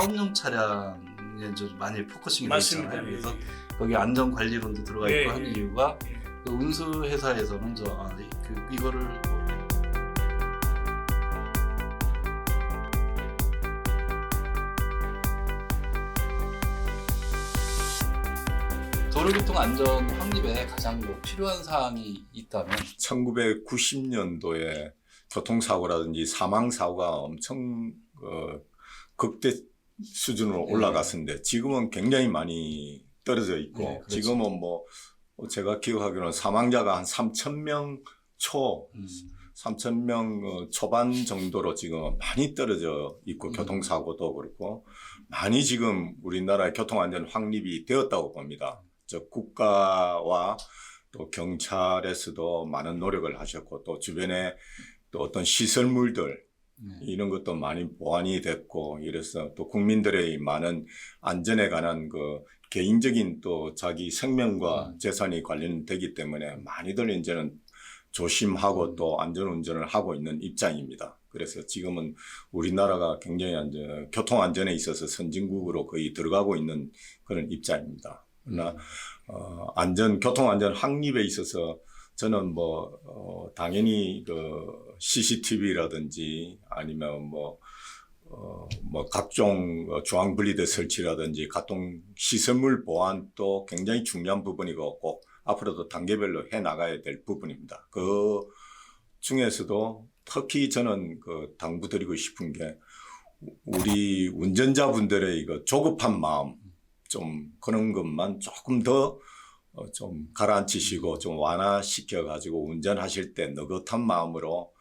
사업용 차량에 좀 많이 포커싱이 돼 맞습니다. 있잖아요. 예, 그래서 거기 안전 관리론도 들어가 예, 있고 예, 하는 예. 이유가 예. 그 운수 회사에서는 저 아, 이- 그 이거를 뭐 도로교통 안전 확립에 가장 뭐 필요한 사항이 있다면 1990년도에 교통사고라든지 사망사고가 엄청 어, 극대 수준으로 네. 올라갔었는데 지금은 굉장히 많이 떨어져 있고 네. 지금은 뭐 제가 기억하기로는 사망자가 한 3천 명 초, 음, 3천 명 어, 초반 정도로 지금 많이 떨어져 있고 음. 교통사고도 그렇고 많이 지금 우리나라의 교통안전 확립이 되었다고 봅니다. 저 국가와 또 경찰에서도 많은 노력을 하셨고 또 주변에 또 어떤 시설물들 네. 이런 것도 많이 보완이 됐고 이래서 또 국민들의 많은 안전에 관한 그 개인적인 또 자기 생명과 음. 재산이 관련되기 때문에 많이들 이제는 조심하고 또 안전운전을 하고 있는 입장입니다. 그래서 지금은 우리나라가 굉장히 안전, 교통 안전에 있어서 선진국으로 거의 들어가고 있는 그런 입장입니다. 그러나 어, 안전 교통 안전 확립에 있어서 저는 뭐 어, 당연히 그 CCTV라든지 아니면 뭐 어, 뭐 각종 어, 중앙 분리대 설치라든지 각종 시설물 보안도 굉장히 중요한 부분이고 꼭 앞으로도 단계별로 해 나가야 될 부분입니다. 그 중에서도 특히 저는 그 당부드리고 싶은 게 우리 운전자분들의 이거 조급한 마음 좀 그런 것만 조금 더 어, 좀 가라앉히시고 좀 완화시켜 가지고 운전하실 때 느긋한 마음으로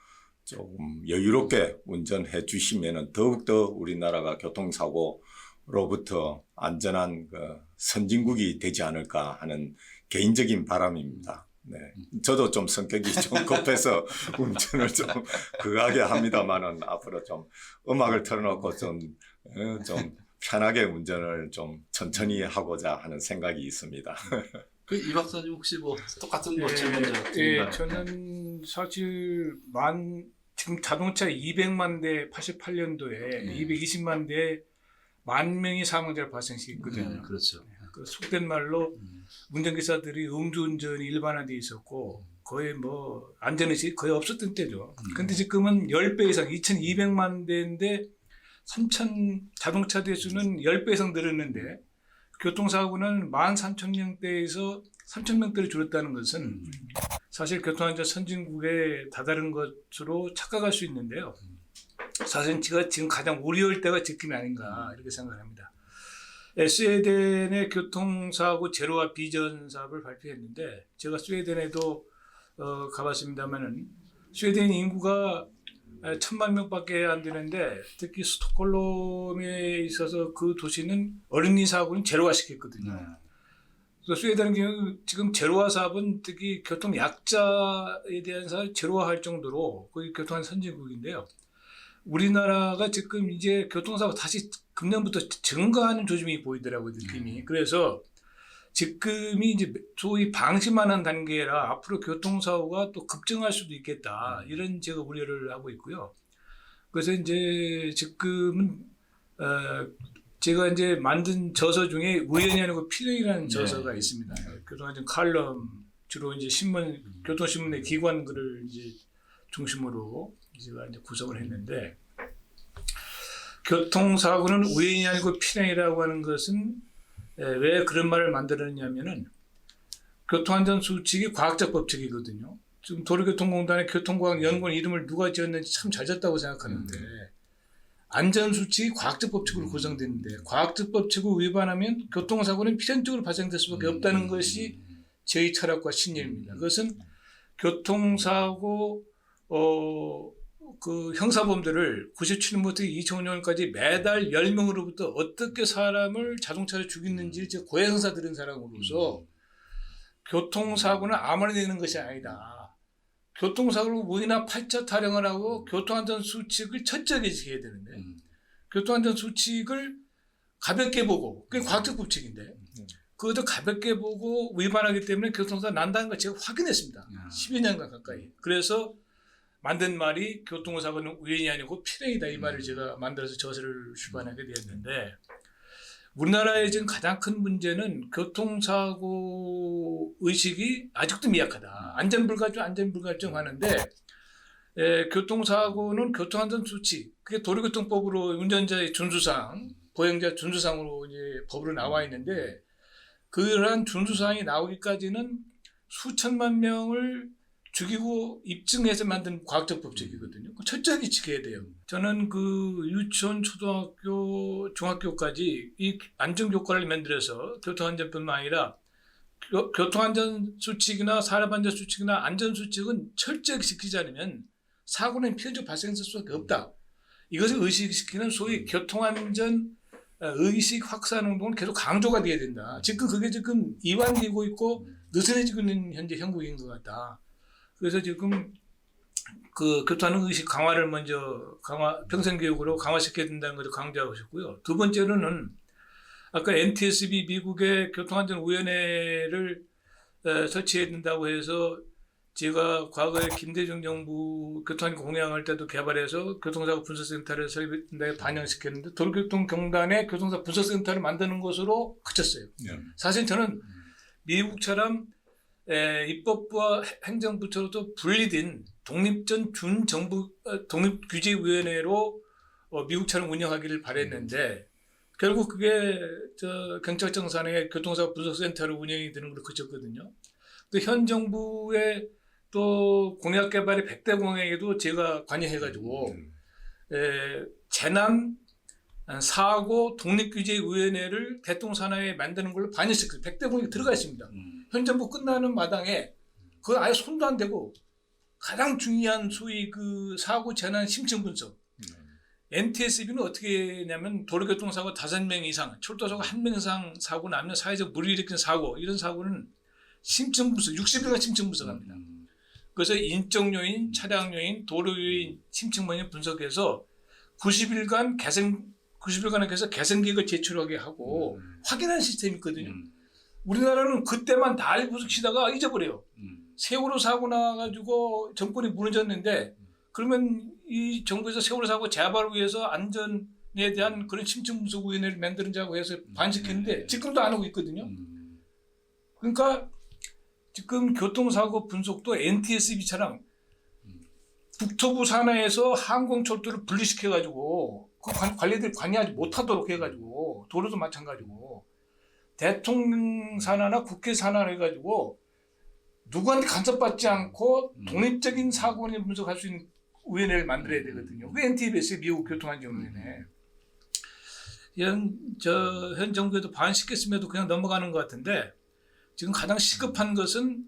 조금 여유롭게 운전해 주시면은 더욱더 우리나라가 교통사고로부터 안전한 그 선진국이 되지 않을까 하는 개인적인 바람입니다. 네. 저도 좀 성격이 좀 급해서 운전을 좀 그하게 합니다만은 앞으로 좀 음악을 틀어놓고 좀, 어, 좀 편하게 운전을 좀 천천히 하고자 하는 생각이 있습니다. 그이 박사님 혹시 뭐 똑같은 뭐 예, 질문을 예, 드린가요? 저는 사실 만 지금 자동차 200만 대 88년도에 네. 220만 대 만 명이 사망자를 발생시켰거든요. 네, 그렇죠. 그 속된 말로 음, 운전기사들이 음주운전이 일반화돼 있었고 거의 뭐 안전의식이 거의 없었던 때죠. 음. 근데 지금은 10배 이상 2200만 대인데 3000 자동차 대수는 10배 이상 늘었는데 교통사고는 13,000명대에서 3,000명대로 줄었다는 것은 음. 사실 교통안전 선진국에 다다른 것으로 착각할 수 있는데요. 사실 제가 지금 가장 우려할 때가 지금이 아닌가 이렇게 생각합니다. 스웨덴의 교통사고 제로와 비전 사업을 발표했는데 제가 스웨덴에도 어, 가봤습니다만은 스웨덴 인구가 에, 천만 명밖에 안 되는데 특히 스톡홀름에 있어서 그 도시는 어린이 사고는 제로화 시켰거든요. 네. 그래서 스웨덴 경우 지금 제로화 사업은 특히 교통 약자에 대한 사업 제로화할 정도로 거의 교통한 선진국인데요. 우리나라가 지금 이제 교통사고 다시 금년부터 증가하는 조짐이 보이더라고요 느낌이. 그래서 지금이 이제 소위 방심하는 단계라 앞으로 교통사고가 또 급증할 수도 있겠다 이런 제가 우려를 하고 있고요. 그래서 이제 지금은 어, 제가 이제 만든 저서 중에 우연이 아니고 필연이라는 네. 저서가 있습니다. 교통안전 칼럼 주로 이제 신문 교통신문의 기관 글을 이제 중심으로 제가 이제 구성을 했는데 교통사고는 우연이 아니고 필연이라고 하는 것은 에, 왜 그런 말을 만들었냐면은 교통안전 수칙이 과학적 법칙이거든요. 지금 도로교통공단의 교통과학연구원 이름을 누가 지었는지 참잘 졌다고 생각하는데 안전 수칙이 과학적 법칙으로 구성되는데 과학적 법칙을 위반하면 교통사고는 필연적으로 발생될 수밖에 없다는 것이 저희 철학과 신념입니다. 그것은 교통사고 어, 그 형사범들을 97년부터 2005년까지 매달 10명으로부터 어떻게 사람을 자동차로 죽이는지 제 고해성사 들은 사람으로서 교통사고는 아무나 내는 것이 아니다. 교통사고로 무이나 팔자 타령을 하고 교통안전 수칙을 철저하게 지켜야 되는데 음, 교통안전 수칙을 가볍게 보고 그게 과학적 법칙인데 음. 그것도 가볍게 보고 위반하기 때문에 교통사고 난다는 걸 제가 확인했습니다. 야. 12년간 가까이. 그래서 만든 말이 교통사고는 우연이 아니고 필행이다 이 말을 제가 만들어서 저서를 출판하게 되었는데 우리나라의 지금 가장 큰 문제는 교통사고 의식이 아직도 미약하다. 안전불감증, 안전불감증 하는데 에, 교통사고는 교통안전 수치, 그게 도로교통법으로 운전자의 준수사항, 보행자 준수사항으로 이제 법으로 나와 있는데 그러한 준수사항이 나오기까지는 수천만 명을 죽이고 입증해서 만든 과학적 법칙이거든요. 그거 철저하게 지켜야 돼요. 저는 그 유치원, 초등학교, 중학교까지 이 안전 교과를 만들어서 교통안전뿐만 아니라 교, 교통안전 수칙이나 산업안전 수칙이나 안전 수칙은 철저히 지키지 않으면 사고는 필연적 발생할 수밖에 없다. 이것을 의식시키는 소위 교통안전 어, 의식 확산 운동은 계속 강조가 돼야 된다. 지금 그게 지금 이완되고 있고 느슨해지고 있는 현재 형국인 것 같다. 그래서 지금 그 교통안전 의식 강화를 먼저 강화 평생 교육으로 강화시켜야 된다는 것을 강조하고 싶고요. 두 번째로는 아까 NTSB 미국의 교통안전위원회를 에, 설치해야 된다고 해서 제가 과거에 김대중 정부 교통안전 공약할 때도 개발해서 교통사고 분석센터를 설립에 반영시켰는데 도로교통경단의 교통사고 분석센터를 만드는 것으로 그쳤어요. 예. 사실 저는 미국처럼 에, 입법부와 해- 행정부처로도 분리된 독립전 준정부 어, 독립규제위원회로 어, 미국처럼 운영하기를 바랬는데 결국 그게 저 경찰청 산하의 교통사고 분석센터로 운영이 되는 걸로 그쳤거든요. 근데 현 정부의 또 공약 개발의 백대 공약에도 제가 관여해가지고 음. 에, 재난 사고 독립규제위원회를 대통령 산하에 만드는 걸로 반영시켰어요. 백대 공약이 들어가 있습니다. 음. 현 정부 끝나는 마당에 그거 아예 손도 안 대고 가장 중요한 소위 그 사고 재난 심층 분석. NTSB는 어떻게 했냐면 도로교통사고 다섯 명 이상, 철도사고 한 명 이상 사고 나면 사회적 무리를 일으키는 사고 이런 사고는 심층 분석, 60일간 심층 분석합니다. 음. 그래서 인적 요인, 차량 요인, 도로 요인, 심층 원인 분석해서 90일간 개선 90일간에 해서 개선 계획을 제출하게 하고 음. 확인하는 시스템이 있거든요. 음. 우리나라는 그때만 날 분석치다가 잊어버려요. 음. 세월호 사고 나가지고 정권이 무너졌는데 그러면 이 정부에서 세월호 사고 재발을 위해서 안전에 대한 그런 심층 분석 위원회를 만드는자고 해서 반식했는데 네. 지금도 안 하고 있거든요. 음. 그러니까 지금 교통사고 분석도 NTSB처럼 국토부 산하에서 항공철도를 분리시켜가지고 그 관- 관리들 관여하지 못하도록 해가지고 도로도 마찬가지고 대통령 산하나 국회 산하로 해가지고 누구한테 간섭받지 않고 음. 독립적인 사고를 분석할 수 있는 위원회를 만들어야 되거든요. 그 NTBS 미국 교통안전위원회. 현, 저, 현 정부에도 반시켰음에도 그냥 넘어가는 것 같은데 지금 가장 시급한 것은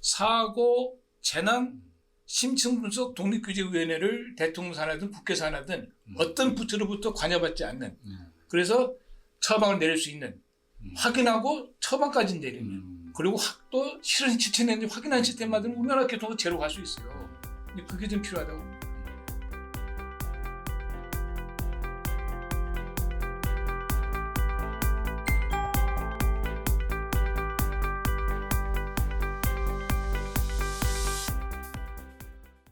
사고, 재난, 심층 분석 독립규제위원회를 대통령 산하든 국회 산하든 음. 어떤 부처로부터 관여받지 않는 음. 그래서 처방을 내릴 수 있는 음. 확인하고 처방까지 내리는 음. 그리고 확- 또 실현 실천했는지 확인한 시스템 만들면 우리나라 교통은 제로 갈 수 있어요. 근데 그게 좀 필요하다고.